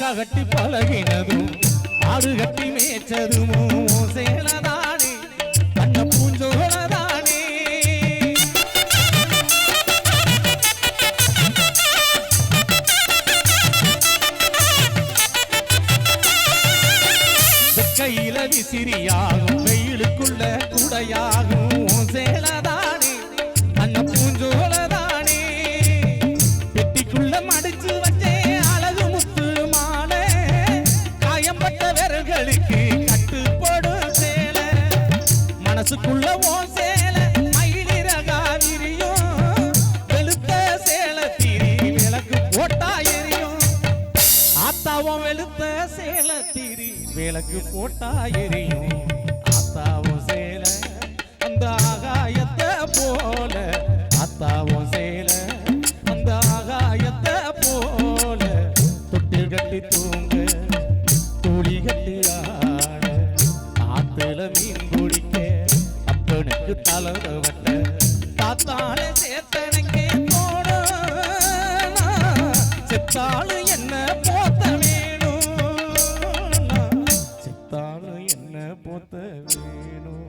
கட்டி பழகினதும் ஆடு கட்டி மேய்ச்சதும் சேலதானே கண்ண பூஞ்சோலதானே கையில விசிறியாகும் வெயிலுக்குள்ள குடையா மனசுக்குள்ள ஓ மயிலிறகா விரியும். வெளுத்த சேலை திரி விளக்கு போட்டா எரியும். ஆத்தாவும் வெளுத்த சேல திரி விளக்கு போட்டா எரியும். ஆத்தாவும் சேல அந்த ஆகாயத்தை போல. ஆத்தாவும் சேல அந்த ஆகாயத்தை போல. தொட்டில் கட்டி தூங்க துளி கட்டி ஆட. ஆத்துல மீன் குடிக்க அப்பனுக்கு தலவு தாத்தால சேத்தனங்கே போட செத்தாலும் என்ன போத்த வேணும்? செத்தாலும் என்ன போத்த வேணும்?